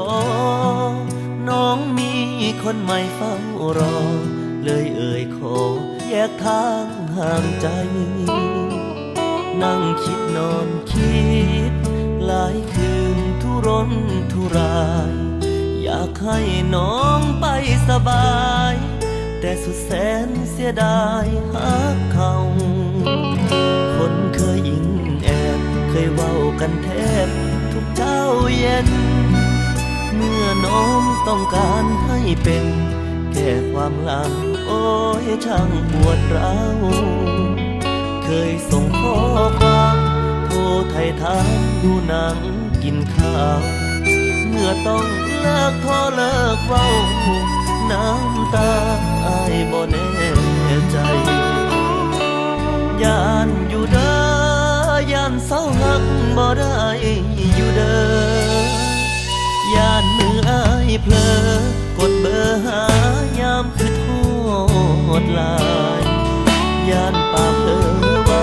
บอกน้องมีคนใหม่เฝ้ารอ เลยเอ่ยขอแยกทางห่างใจ นั่งคิดนอนคิด หลายคืนทุรนทุราย อยากให้น้องไปสบาย แต่สุดแสนเสียดายหากเขาคนเคยอิงแอบเคยเว้ากันแทบ เช้าเย็น เมื่อน้องต้องการให้เป็นแค่ความหลัง โอ้ยช่างปวดร้าวเคยส่งข้อความโทรไทยถามดูหนังกินข้าว เมื่อต้องเลิกโทรเลิกเว้าน้ำตาอายบ่แน่ใจย่านอยู่เด้อย่านเศร้าหักบ่ได้ ดเบอร์หายามคือโทษหลายยานปากเธอว่า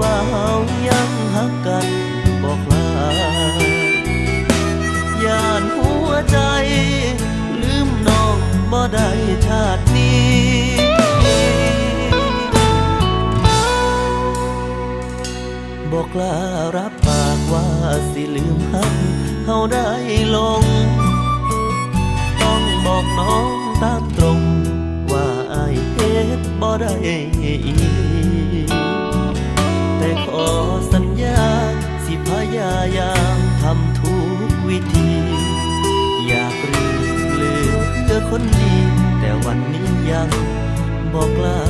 ว่าเฮายังหักกันบอกลายานหัวใจ ลืมน้องบ่ได้ชาตินี้บอกกล้ารับปากว่าสิลืมหักเฮาได้ลง บอกน้องตามตรง ว่าอายเฮ็ดบ่ได้อีแต่ขอสัญญา สิพยายามทำทุกวิธี อยากลืมลืมเพื่อคนดี แต่วันนี้ยังบอกลา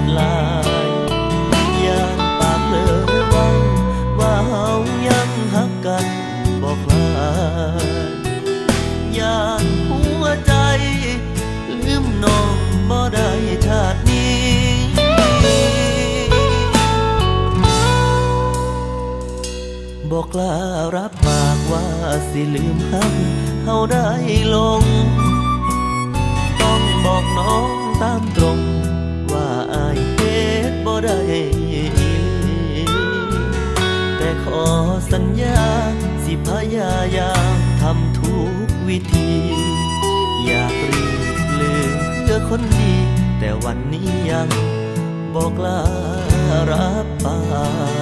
ดลายย่านปากเลอว่าว่าเฮายังหักกันบอกลายย่านหัวใจลืมน้องบ่ได้ชาตินี้บอกกล้ารับปากว่าสิลืมหักเฮาได้ลง ต้องบอกน้อง สัญญา สิพยายามทำทุกวิธี อยากรีบลืมเพื่อคนดี แต่วันนี้ยังบอกลารับปาก